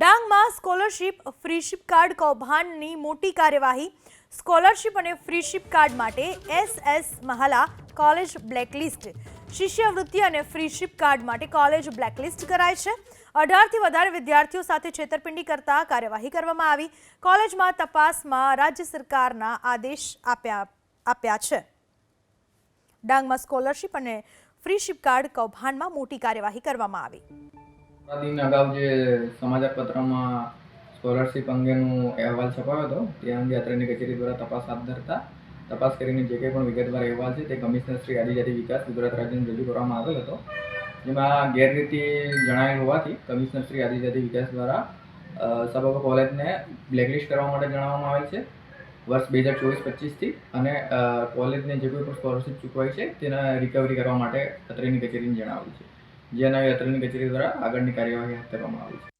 ડાંગમાં scholarship, freeship card કૌભાંડની મોટી કાર્યવાહી, સ્કોલરશિપ અને ફ્રીશિપ કાર્ડ માટે S S Mahala college blacklist. શિષ્યવૃત્તિ અને ફ્રીશિપ કાર્ડ માટે કોલેજ બ્લેકલિસ્ટ કરાય છે. અઢારથી વધારે વિદ્યાર્થીઓ સાથે છેતરપિંડી કરતા કાર્યવાહી કરવામાં આવી. કોલેજમાં તપાસમાં રાજ્ય સરકારના આદેશ આપ્યા આપ્યા છે. ડાંગમાં સ્કોલરશિપ અને ફ્રીશિપ કાર્ડ કૌભાંડમાં મોટી કાર્યવાહી કરવામાં આવી. દિન અગાઉ જે સમાચાર પત્રમાં સ્કોલરશિપ અંગેનું અહેવાલ છપાયો હતો, તે અંગે અત્રેની કચેરી દ્વારા તપાસ હાથ ધરતા તપાસ કરીને જે કંઈ પણ વિગતવાર અહેવાલ છે, તે કમિશનર શ્રી આદિજાતિ વિકાસ, ગુજરાત રાજ્યને રજૂ કરવામાં આવેલ હતો. જેમાં ગેરરીતિ જણાયેલ હોવાથી કમિશનર શ્રી આદિજાતિ વિકાસ દ્વારા સબકો કોલેજને બ્લેકલિસ્ટ કરવા માટે જણાવવામાં આવેલ છે. વર્ષ બે હજાર ચોવીસ પચીસથી અને કોલેજને જે કોઈ પણ સ્કોલરશિપ ચૂકવાઈ છે, તેના રિકવરી કરવા માટે અત્રેની કચેરીને જણાવ્યું છે. જેના યાત્રાની કચેરી દ્વારા આગળની કાર્યવાહી હાથ ધરવામાં આવી છે.